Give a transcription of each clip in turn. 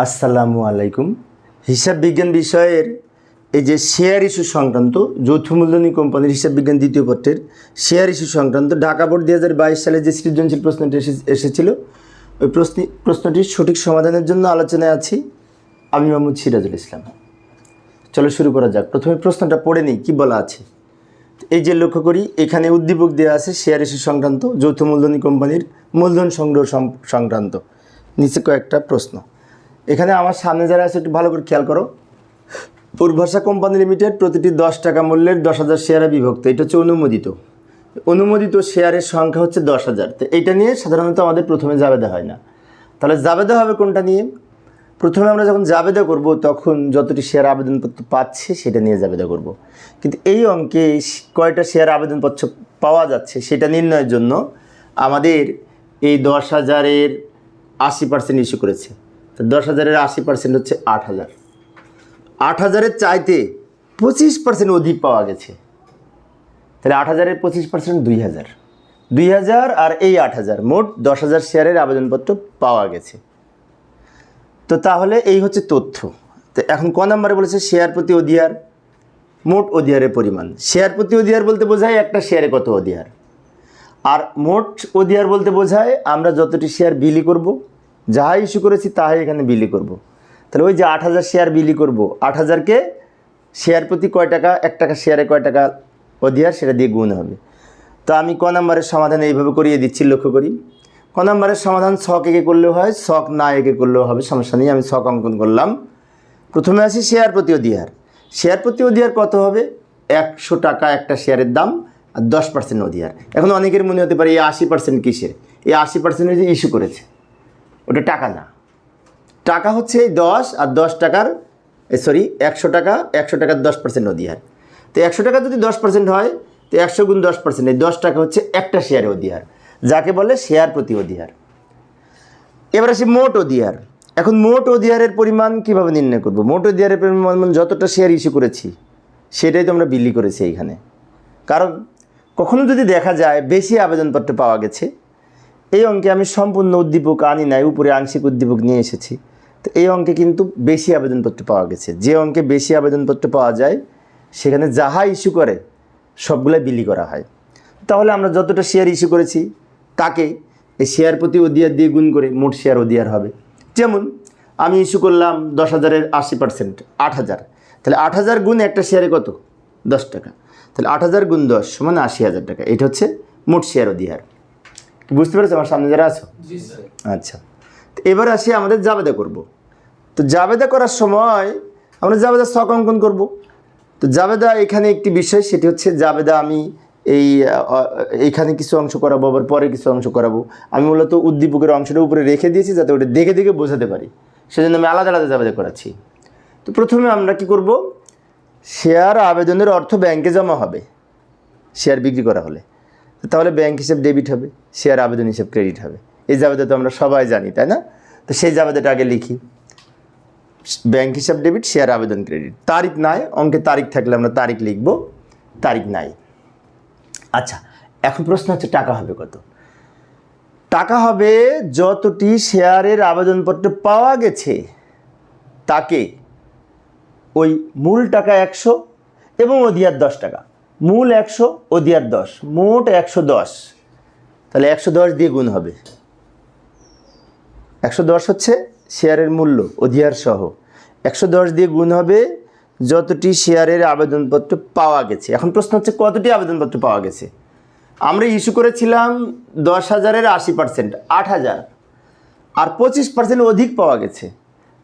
আসসালামু আলাইকুম। হিসাব বিজ্ঞান বিষয়ের এই যে শেয়ার ইস্যু সংক্রান্ত যৌথ মূলধনী কোম্পানির হিসাব বিজ্ঞান দ্বিতীয় পত্রের শেয়ার ইস্যু সংক্রান্ত ঢাকা বোর্ড দুই হাজার বাইশ সালে যে সৃজনশীল প্রশ্নটি এসে- এসেছিল, ওই প্রশ্ন প্রশ্নটির সঠিক সমাধানের জন্য আলোচনায় আছি আমি মোহাম্মদ সিরাজুল ইসলাম। চলো শুরু করা যাক। প্রথমে প্রশ্নটা পড়ে নিই, কী বলা আছে? এই যে লক্ষ্য করি, এখানে উদ্দীপক দেওয়া আছে শেয়ার ইস্যু সংক্রান্ত যৌথ মূলধনী কোম্পানির মূলধন সংগ্রহ সংক্রান্ত। নিচে কয়েকটা প্রশ্ন। এখানে আমার সামনে যারা আছে, একটু ভালো করে খেয়াল করো। পূর্বাশা কোম্পানি লিমিটেড প্রতিটি দশ টাকা মূল্যের দশ হাজার শেয়ারে বিভক্ত। এটা হচ্ছে অনুমোদিত। অনুমোদিত শেয়ারের সংখ্যা হচ্ছে দশ হাজার। তো এইটা নিয়ে সাধারণত আমাদের প্রথমে জাবেদা হয় না। তাহলে জাবেদা হবে কোনটা নিয়ে? প্রথমে আমরা যখন জাবেদা করব, তখন যতটি শেয়ার আবেদনপত্র পাচ্ছে, সেটা নিয়ে জাবেদা করব। কিন্তু এই অঙ্কে কয়টা শেয়ার আবেদনপত্র পাওয়া যাচ্ছে, সেটা নির্ণয়ের জন্য আমাদের এই দশ হাজারের আশি পার্সেন্ট ইস্যু করেছে। তো দশ হাজারের আশি পার্সেন্ট হচ্ছে আট হাজার। আট হাজারের চাইতে পঁচিশ পার্সেন্ট অধিক পাওয়া গেছে। তাহলে আট হাজারের পঁচিশ পার্সেন্ট দুই হাজার। দুই হাজার আর এই আট হাজার, মোট দশ হাজার শেয়ারের আবেদনপত্র পাওয়া গেছে। তো তাহলে এই হচ্ছে তথ্য। তো এখন ক নাম্বারে বলেছে শেয়ার প্রতি অধিয়ার মোট অধিয়ারের পরিমাণ। শেয়ার প্রতি অধিয়ার বলতে বোঝায় একটা শেয়ারে কত অধিয়ার আর মোট অধিয়ার বলতে বোঝায় আমরা যতটি শেয়ার বিলি করব যাহা ইস্যু করেছি তাহাই এখানে বিলি করব। তাহলে ওই যে আট হাজার শেয়ার বিলি করব, আট হাজারকে শেয়ার প্রতি কয় টাকা? এক টাকা শেয়ারে কয় টাকা অধিয়ার সেটা দিয়ে গুণ হবে। তো আমি ক নাম্বারের সমাধান এইভাবে করিয়ে দিচ্ছি, লক্ষ্য করি। ক নাম্বারের সমাধান ছক একে করলেও হয় শখ না একে করলেও হবে, সমস্যা নেই, আমি শখ অঙ্কন করলাম। প্রথমে আসি শেয়ার প্রতি অধিহার। শেয়ার প্রতি অধিহার কত হবে? একশো টাকা একটা শেয়ারের দাম আর দশ পার্সেন্ট অধিহার। এখন অনেকের মনে হতে পারে এই আশি পার্সেন্ট কিসের? এই আশি পার্সেন্টের যে ইস্যু করেছে। ওটা টাকা না। টাকা হচ্ছে এই দশ আর দশ টাকার সরি, একশো টাকা, একশো টাকার দশ পার্সেন্ট অধিহার। তো একশো টাকা যদি দশ পার্সেন্ট হয়, তো একশো গুণ দশ পার্সেন্ট এই দশ টাকা হচ্ছে একটা শেয়ারে অধিহার, যাকে বলে শেয়ার প্রতি অধিহার। এবার আসি মোট অধিহার। এখন মোট অধিহারের পরিমাণ কীভাবে নির্ণয় করব? মোট অধিহারের পরিমাণ মানে যতটা শেয়ার ইস্যু করেছি, সেটাই তো আমরা বিলি করেছি এইখানে। কারণ কখনো যদি দেখা যায়, বেশি আবেদনপত্র পাওয়া গেছে এই অঙ্কে আমি সম্পূর্ণ উদ্দীপক আনি নাই, উপরে আংশিক উদ্দীপক নিয়ে এসেছি। তো এই অঙ্কে কিন্তু বেশি আবেদনপত্র পাওয়া গেছে। যে অঙ্কে বেশি আবেদনপত্র পাওয়া যায়, সেখানে যাহা ইস্যু করে, সবগুলাই বিলি করা হয়। তাহলে আমরা যতটা শেয়ার ইস্যু করেছি, তাকে এই শেয়ার প্রতি অধিয়ার দিয়ে গুণ করে মোট শেয়ার অধিয়ার হবে। যেমন, আমি ইস্যু করলাম দশ হাজারের আশি পার্সেন্ট আট হাজার। তাহলে আট হাজার গুণ একটা শেয়ারে কত? দশ টাকা। তাহলে আট হাজার গুণ দশ সমান আশি হাজার টাকা। এটা হচ্ছে মোট শেয়ার অধিহার। বুঝতে পেরেছ? আমার সামনে যারা আছো? আচ্ছা। তো এবার আসি আমাদের জাবেদা করব। তো জাবেদা করার সময় আমরা জাবেদা শখ অঙ্কন করব। তো জাবেদা এখানে একটি বিষয় সেটি হচ্ছে জাবেদা আমি এই এইখানে কিছু অংশ করাবো আবার পরে কিছু অংশ করাবো। আমি মূলত উদ্দীপকের অংশটা উপরে রেখে দিয়েছি যাতে ওটা দেখে দেখে বোঝাতে পারি। সেজন্য আমি আলাদা আলাদা জাবেদা করাচ্ছি। তো প্রথমে আমরা কি করব? শেয়ার আবেদনের অর্থ ব্যাংকে জমা হবে। শেয়ার বিক্রি করা হলে। তাহলে ব্যাংক হিসেব ডেবিট হবে শেয়ার আবেদন হিসেব ক্রেডিট হবে। এই জাবেদা তো আমরা সবাই জানি, তাই না? তো সেই জাবেদাটা আগে লিখি। ব্যাংক হিসাব ডেবিট শেয়ার আবেদন ক্রেডিট তারিখ নাই, অঙ্কে তারিখ থাকলে আমরা তারিখ লিখব, তারিখ নাই। আচ্ছা এখন প্রশ্ন হচ্ছে টাকা হবে কত? টাকা হবে যতটি শেয়ারের আবেদনপত্র পাওয়া গেছে, তাকে ওই মূল টাকা একশো এবং অধিয়ার দশ টাকা। মূল একশো অধিয়ার দশ। মোট একশো দশ। তাহলে একশো দশ দিয়ে গুণ হবে। একশো দশ হচ্ছে শেয়ারের মূল্য অধিয়ার সহ। একশো দশ দিয়ে গুণ হবে যতটি শেয়ারের আবেদনপত্র পাওয়া গেছে। এখন প্রশ্ন হচ্ছে, কতটি আবেদনপত্র পাওয়া গেছে? আমরা ইস্যু করেছিলাম দশ হাজারের আশি পার্সেন্ট, আট হাজার। আর পঁচিশ পার্সেন্ট অধিক পাওয়া গেছে।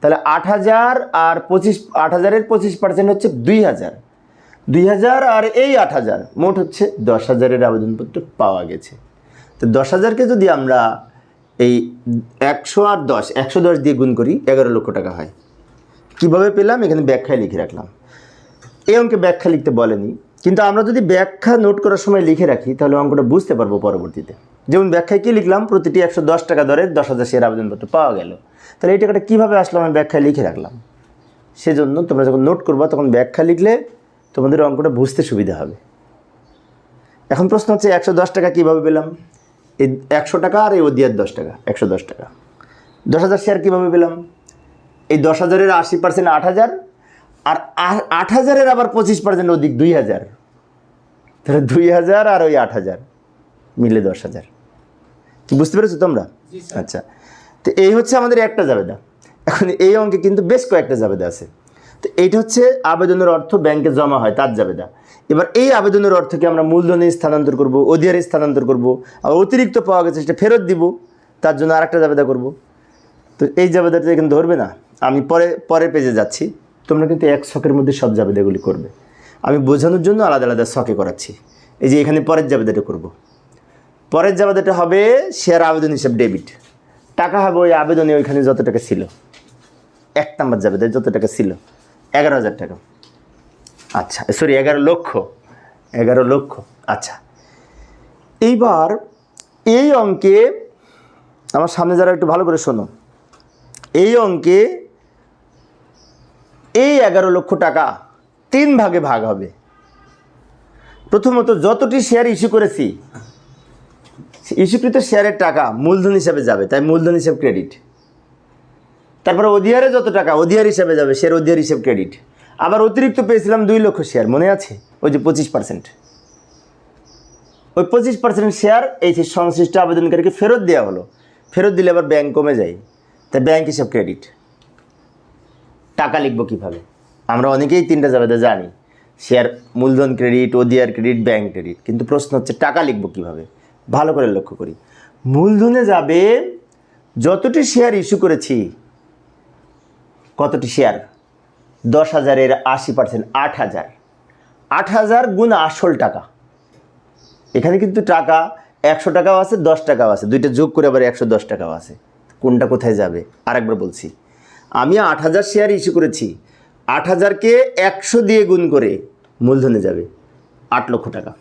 তাহলে আট হাজার আর পঁচিশ, আট হাজারের পঁচিশ পার্সেন্ট হচ্ছে দুই হাজার। দুই হাজার আর এই আট হাজার, মোট হচ্ছে দশ হাজারের আবেদনপত্র পাওয়া গেছে। তো দশ হাজারকে যদি আমরা এই একশো আর দশ, একশো দশ দিয়ে গুণ করি, এগারো লক্ষ টাকা হয়। কীভাবে পেলাম? এখানে ব্যাখ্যায় লিখে রাখলাম। এই অঙ্কে ব্যাখ্যা লিখতে বলেনি, কিন্তু আমরা যদি ব্যাখ্যা নোট করার সময় লিখে রাখি, তাহলে অঙ্কটা বুঝতে পারব পরবর্তীতে। যেমন ব্যাখ্যায় কী লিখলাম? প্রতিটি একশো দশ টাকা দরে দশ হাজার শেয়ার আবেদনপত্র পাওয়া গেল। তাহলে এই টাকাটা কীভাবে আসলো? আমি ব্যাখ্যায় লিখে রাখলাম। সেজন্য তোমরা যখন নোট করবা, তখন ব্যাখ্যা লিখলে তোমাদের অঙ্কটা বুঝতে সুবিধা হবে। এখন প্রশ্ন হচ্ছে একশো দশ টাকা কীভাবে পেলাম? এই একশো টাকা আর এই অধিয়ার দশ টাকা একশো দশ টাকা। দশ হাজার শেয়ার কীভাবে পেলাম? এই দশ হাজারের আশি পার্সেন্ট আট হাজার আর আট হাজারের আবার পঁচিশ পার্সেন্ট অধিক দুই হাজার। তাহলে দুই হাজার আর ওই আট হাজার মিলে দশ হাজার। কি বুঝতে পেরেছ তোমরা? আচ্ছা। তো এই হচ্ছে আমাদের একটা জাবেদা। এখন এই অঙ্কে কিন্তু বেশ কয়েকটা জাবেদা আছে। তো এইটা হচ্ছে আবেদনের অর্থ ব্যাংকে জমা হয় তার জাবেদা। এবার এই আবেদনের অর্থকে আমরা মূলধনে স্থানান্তর করব অধিয়ারে স্থানান্তর করব আর অতিরিক্ত পাওয়া গেছে সেটা ফেরত দিব, তার জন্য আরেকটা জাবেদা করব। তো এই জাবেদাটা এখানে ধরবে না, আমি পরে, পরের পেজে যাচ্ছি। তোমরা কিন্তু এক শখের মধ্যে সব জাবেদাগুলি করবে। আমি বোঝানোর জন্য আলাদা আলাদা শখে করাচ্ছি। এই যে এখানে পরের জাবেদাটা করব। পরের জাবেদাটা হবে শেয়ার আবেদন হিসাব ডেবিট টাকা হবে ওই আবেদনে ওইখানে যত টাকা ছিল, এক নাম্বার জাবেদা যত টাকা ছিল। এগারো হাজার টাকা। আচ্ছা সরি এগারো লক্ষ। এগারো লক্ষ। আচ্ছা। এইবার এই অঙ্কে, আমার সামনে যারা একটু ভালো করে শোনো। এই অঙ্কে এই এগারো লক্ষ টাকা তিন ভাগে ভাগ হবে। প্রথমত, যতটি শেয়ার ইস্যু করেছি ইস্যুকৃত শেয়ারের টাকা মূলধন হিসাবে যাবে, তাই মূলধন হিসাব ক্রেডিট তারপরে অধিয়ারে যত টাকা অধিয়ার হিসাবে যাবে শেয়ার অধিয়ার হিসাব ক্রেডিট আবার অতিরিক্ত পেয়েছিলাম দুই লক্ষ শেয়ার মনে আছে? ওই যে পঁচিশ পার্সেন্ট ওই পঁচিশ পার্সেন্ট শেয়ার এই সংশ্লিষ্ট আবেদনকারীকে ফেরত দেওয়া হলো। ফেরত দিলে আবার ব্যাংক কমে যায়। তাই ব্যাংক হিসাব ক্রেডিট টাকা লিখব কীভাবে? আমরা অনেকেই তিনটা জাবেদা জানি শেয়ার মূলধন ক্রেডিট ওদিয়ার ক্রেডিট ব্যাংক ক্রেডিট কিন্তু প্রশ্ন হচ্ছে, টাকা লিখব কীভাবে? ভালো করে লক্ষ্য করি। মূলধনে যাবে, যতটি শেয়ার ইস্যু করেছি কতটি শেয়ার? দশ হাজারের আশি পার্সেন্ট আট হাজার। আট হাজার গুণ আসল টাকা। এখানে কিন্তু টাকা একশো টাকাও আছে, দশ টাকাও আছে। দুইটা যোগ করে আবার একশো দশ টাকাও আছে। কোনটা কোথায় যাবে? আরেকবার বলছি। আমি আট হাজার শেয়ার ইস্যু করেছি। আট হাজারকে একশো দিয়ে গুণ করে মূলধনে যাবে। আট লক্ষ টাকা।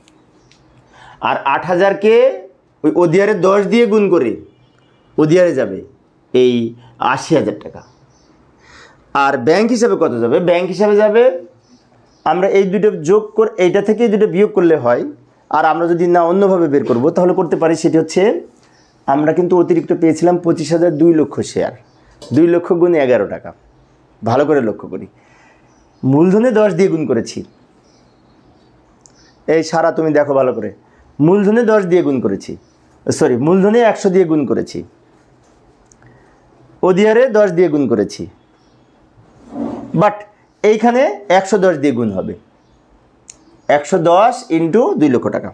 আর আট হাজারকে ওই অধিয়ারে দশ দিয়ে গুণ করে অধিয়ারে যাবে। এই আশি হাজার টাকা। আর ব্যাংক হিসাবে কত যাবে? ব্যাংক হিসাবে যাবে, আমরা এই দুটো যোগ করে, এইটা থেকে দুটো বিয়োগ করলে হয়, আর আমরা যদি না অন্যভাবে বের করব, তাহলে করতে পারি সেটি হচ্ছে, আমরা কিন্তু অতিরিক্ত পেয়েছিলাম পঁচিশ হাজার দুই লক্ষ শেয়ার দুই লক্ষ গুণ এগারো টাকা। ভালো করে লক্ষ্য করি। মূলধনে দশ দিয়ে গুণ করেছি। এই সারা তুমি দেখো ভালো করে। মূলধনে দশ দিয়ে গুণ করেছি। সরি মূলধনে একশো দিয়ে গুণ করেছি। অধিয়ারে দশ দিয়ে গুণ করেছি। বাট এইখানে একশো দশ দিয়ে গুণ হবে। একশো দশ ইন্টু দুই লক্ষ টাকা।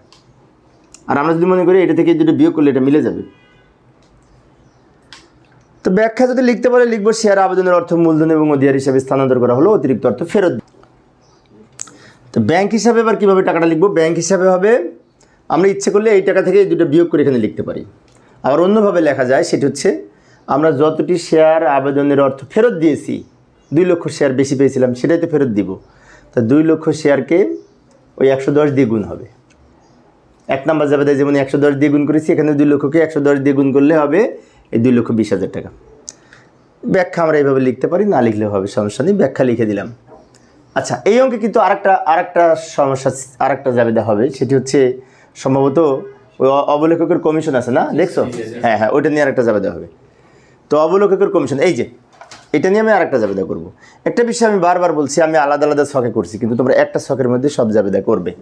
আর আমরা যদি মনে করি এটা থেকে দুটো বিয়োগ করলে এটা মিলে যাবে। তো ব্যাখ্যা যদি লিখতে পারে, লিখব শেয়ার আবেদনের অর্থ মূলধন এবং অধিয়ার হিসাবে স্থানান্তর করা হলো, অতিরিক্ত অর্থ ফেরত। তো ব্যাংক হিসাবে এবার কীভাবে টাকাটা লিখব? ব্যাংক হিসাবে হবে, আমরা ইচ্ছে করলে এই টাকা থেকে এই দুটো বিয়োগ করে এখানে লিখতে পারি। আবার অন্যভাবে লেখা যায়, সেটি হচ্ছে আমরা যতটি শেয়ার আবেদনের অর্থ ফেরত দিয়েছি দুই লক্ষ শেয়ার বেশি পেয়েছিলাম সেটাই তো ফেরত দিব। তা দুই লক্ষ শেয়ারকে ওই একশো দশ দিয়ে গুণ হবে। এক নাম্বার তাই যেমন একশো দশ দিয়ে গুণ করেছি এখানে দুই লক্ষকে একশো দশ দিয়ে গুণ করলে হবে এই দুই লক্ষ বিশ হাজার টাকা। ব্যাখ্যা আমরা এইভাবে লিখতে পারি না লিখলেও হবে সমস্যা নেই ব্যাখ্যা লিখে দিলাম। আচ্ছা এই অঙ্কে কিন্তু আরেকটা আরেকটা সমস্যা আরেকটা জাবেদা হবে সেটি হচ্ছে সম্ভবত ওই অবলেখকের কমিশন আছে না দেখছ? হ্যাঁ হ্যাঁ ওইটা নিয়ে আরেকটা জাবেদা হবে। তো অবলেখকের কমিশন এই যে এটা নিয়ে আমি আরেকটা জাবেদা করব। একটা বিষয় আমি বারবার বলছি, আমি আলাদা আলাদা শখে করছি, কিন্তু তোমরা একটা শখের মধ্যে সব জাবেদা করবে।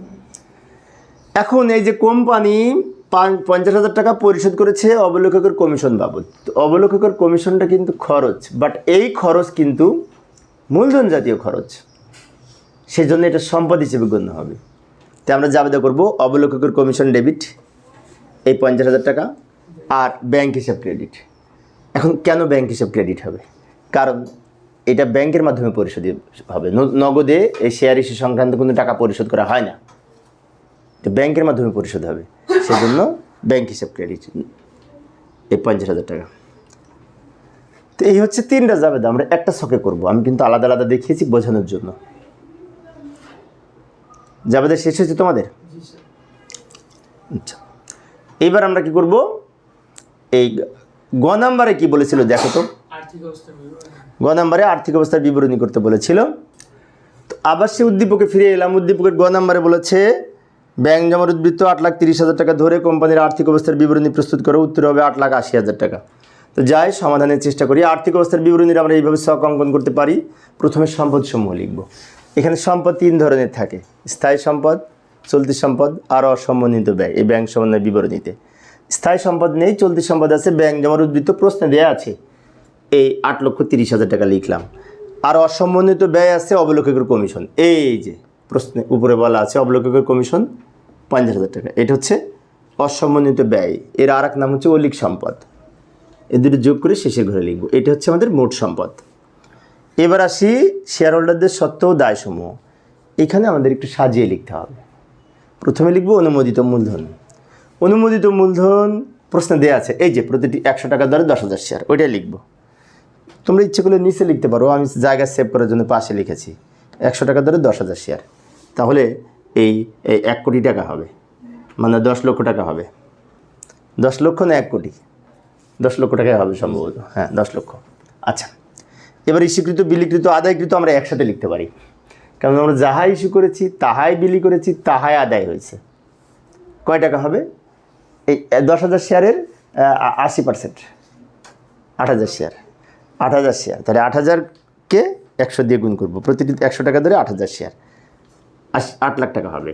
এখন এই যে কোম্পানি পান- পঞ্চাশ হাজার টাকা পরিশোধ করেছে অবলেখকের কমিশন বাবদ। অবলেখকের কমিশনটা কিন্তু খরচ বাট এই খরচ কিন্তু মূলধন জাতীয় খরচ। সেজন্য এটা সম্পদ হিসেবে গণ্য হবে। তাই আমরা জাবেদা করব অবলেখকের কমিশন ডেবিট, এই পঞ্চাশ হাজার টাকা, আর ব্যাংক হিসাব ক্রেডিট এখন কেন ব্যাংক হিসাব ক্রেডিট হবে? কারণ এটা ব্যাংকের মাধ্যমে পরিশোধ হবে। নগদে এই শেয়ার ইস্যু সংক্রান্ত কোনো টাকা পরিশোধ করা হয় না। তো ব্যাংকের মাধ্যমে পরিশোধ হবে। সেজন্য ব্যাংক হিসাব ক্রেডিট এই পঞ্চাশ হাজার টাকা। তো এই হচ্ছে তিনটা জাবেদা। আমরা একটা শখে করব। আমি কিন্তু আলাদা আলাদা দেখিয়েছি বোঝানোর জন্য। জাবেদা শেষ হয়েছে তোমাদের? আচ্ছা। এইবার আমরা কি করব? এই গ নাম্বারে কি বলেছিল দেখো তো। গ নাম্বারে আর্থিক অবস্থার বিবরণী করতে বলেছিল। আবার সে উদ্দীপকে ফিরে এলাম। উদ্দীপকের গ নাম্বারে বলেছে, ব্যাংক জমার উদ্বৃত্ত আট লাখ তিরিশ হাজার টাকা ধরে কোম্পানির আর্থিক অবস্থার বিবরণী প্রস্তুত করে উত্তর হবে আট লাখ আশি হাজার টাকা। তো তো যাই, সমাধানের চেষ্টা করি। আর্থিক অবস্থার বিবরণীর আমরা এইভাবে শখ অঙ্কন করতে পারি। প্রথমে সম্পদ সমূহ লিখব। এখানে সম্পদ তিন ধরনের থাকে। স্থায়ী সম্পদ, চলতি সম্পদ আর অসমন্বিত ব্যয়, এই ব্যাংক সমন্বয় বিবরণীতে। স্থায়ী সম্পদ নেই, চলতি সম্পদ আছে, ব্যাংক জমার উদ্বৃত্ত প্রশ্নে দেওয়া আছে। এই আট লক্ষ তিরিশ হাজার টাকা লিখলাম। আর অসম্বন্ধিত ব্যয় আছে অবলোককের কমিশন। এই যে প্রশ্নে উপরে বলা আছে অবলোককের কমিশন পঞ্চাশ হাজার টাকা। এটা হচ্ছে অসম্বন্ধিত ব্যয়। এর আর নাম হচ্ছে অলিক সম্পদ। এ দুটো যোগ করে শেষের ঘরে লিখব। এটা হচ্ছে আমাদের মোট সম্পদ। এবার আসি শেয়ার হোল্ডারদের সত্ত্ব দায়সমূহ। এখানে আমাদের একটু সাজিয়ে লিখতে হবে। প্রথমে লিখব অনুমোদিত মূলধন। অনুমোদিত মূলধন প্রশ্নে দেওয়া আছে। এই যে প্রতিটি একশো টাকা দরে দশ হাজার শেয়ার ওইটাই লিখব। তোমরা ইচ্ছে করলে নিচে লিখতে পারো। আমি জায়গা সেভ করার জন্য পাশে লিখেছি। একশো টাকা ধরে দশ হাজার শেয়ার তাহলে এই এক কোটি টাকা হবে। মানে দশ লক্ষ টাকা হবে। দশ লক্ষ না এক কোটি? দশ লক্ষ টাকাই হবে সম্ভবত। হ্যাঁ দশ লক্ষ। আচ্ছা এবার ইস্যুকৃত, বিলিকৃত, আদায়কৃত আমরা একসাথে লিখতে পারি। কারণ আমরা যাহা ইস্যু করেছি, তাহাই বিলি করেছি, তাহাই আদায় হয়েছে। কয় টাকা হবে? এই দশ হাজার শেয়ারের আশি পার্সেন্ট আট হাজার শেয়ার আট হাজার শেয়ার তাহলে আট হাজারকে একশো দিয়ে গুণ করব। প্রতিটি একশো টাকা ধরে আট হাজার শেয়ার আট লাখ টাকা হবে।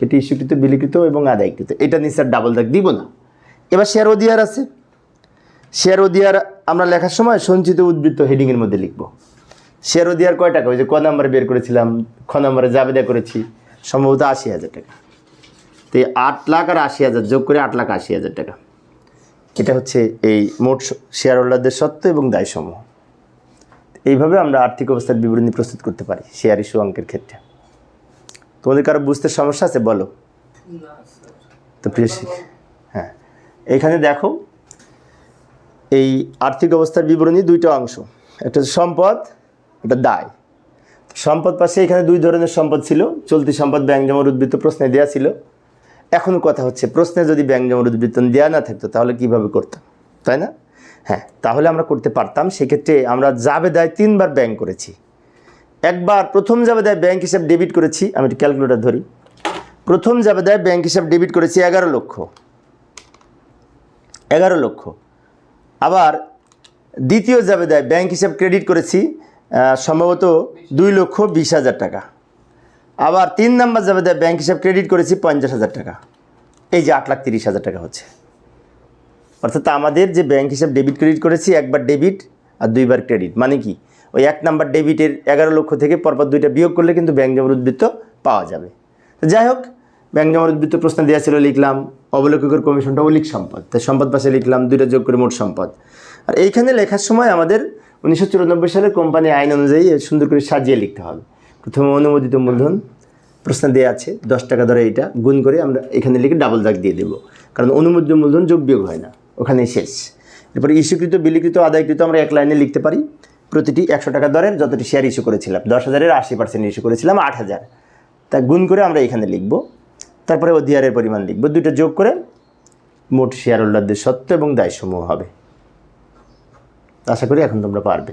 এটি ইস্যুকৃত, বিলিকৃত এবং আদায়কৃত। এটা নিয়ে স্যার ডাবল দাগ দিব না। এবার শেয়ার অধিয়ার আছে। শেয়ার অধিয়ার আমরা লেখার সময় সঞ্চিত উদ্বৃত্ত হেডিংয়ের মধ্যে লিখব। শেয়ার অধিয়ার কয় টাকা? ওই যে ক নাম্বারে বের করেছিলাম, খ নাম্বারে জাবেদা করেছি, সম্ভবত আশি হাজার টাকা। তো এই আট লাখ আর আশি হাজার যোগ করে আট লাখ আশি হাজার টাকা। এটা হচ্ছে এই মোট শেয়ার হোল্ডারদের সত্ত্ব এবং দায়সমূহ। এইভাবে আমরা আর্থিক অবস্থার বিবরণী প্রস্তুত করতে পারি শেয়ার ইস্যু অঙ্কের ক্ষেত্রে। তোমাদের কারও বুঝতে সমস্যা আছে? বলো। তো প্রিয় হ্যাঁ। এখানে দেখো, এই আর্থিক অবস্থার বিবরণী দুইটা অংশ। একটা হচ্ছে সম্পদ, একটা দায়। সম্পদ পাশে এখানে দুই ধরনের সম্পদ ছিল। চলতি সম্পদ ব্যাংক জমার উদ্বৃত্ত প্রশ্নে দেওয়া ছিল। এখন কথা হচ্ছে, প্রশ্নে যদি ব্যাংক জমার উদ্বৃত্ত দেওয়া না থাকতো, তাহলে কীভাবে করতাম? তাই না? হ্যাঁ তাহলে আমরা করতে পারতাম, সেক্ষেত্রে আমরা জাবেদায় তিনবার ব্যাংক করেছি। একবার প্রথম জাবেদায় ব্যাংক হিসাব ডেবিট করেছি, আমি একটু ক্যালকুলেটর ধরি। প্রথম জাবেদায় ব্যাংক হিসাব ডেবিট করেছি এগারো লক্ষ। এগারো লক্ষ। আবার দ্বিতীয় জাবেদায় ব্যাংক হিসাব ক্রেডিট করেছি সম্ভবত দুই লক্ষ বিশ হাজার টাকা। আবার তিন নাম্বার জাবেদায় ব্যাংক হিসাব ক্রেডিট করেছি পঞ্চাশ হাজার টাকা। এই যে আট লাখ তিরিশ হাজার টাকা হচ্ছে। অর্থাৎ আমাদের যে ব্যাংক হিসাব ডেবিট ক্রেডিট করেছি, একবার ডেবিট আর দুইবার ক্রেডিট মানে কি? ওই এক নাম্বার ডেবিটের এগারো লক্ষ থেকে পরপর দুইটা বিয়োগ করলে কিন্তু ব্যাংক জমার উদ্বৃত্ত পাওয়া যাবে। যাই হোক ব্যাংক জমার উদ্বৃত্ত প্রশ্ন দেওয়া ছিল, লিখলাম। অবলোককের কমিশনটা অলিক সম্পদ। তাই সম্পদ পাশে লিখলাম, দুইটা যোগ করে মোট সম্পদ। আর এইখানে লেখার সময় আমাদের উনিশশো সালের কোম্পানি আইন অনুযায়ী সুন্দর করে সাজিয়ে লিখতে হবে। প্রথমে অনুমোদিত মূলধন প্রশ্ন দেওয়া আছে, দশ টাকা ধরে এইটা গুণ করে আমরা এখানে লিখে ডাবল দাগ দিয়ে দেবো। কারণ অনুমোদিত মূলধন যোগ বিয়োগ হয় না ওখানে শেষ। এরপরে ইস্যুকৃত, বিলিকৃত, আদায়কৃত আমরা এক লাইনে লিখতে পারি। প্রতিটি একশো টাকা দরের যতটি শেয়ার ইস্যু করেছিলাম, দশ হাজারের আশি পার্সেন্ট ইস্যু করেছিলাম, আট হাজার। তা গুণ করে আমরা এখানে লিখব। তারপরে অধিয়ারের পরিমাণ লিখব। দুটো যোগ করে মোট শেয়ার হোল্ডারদের সত্য এবং দায়সমূহ হবে। আশা করি এখন তোমরা পারবে।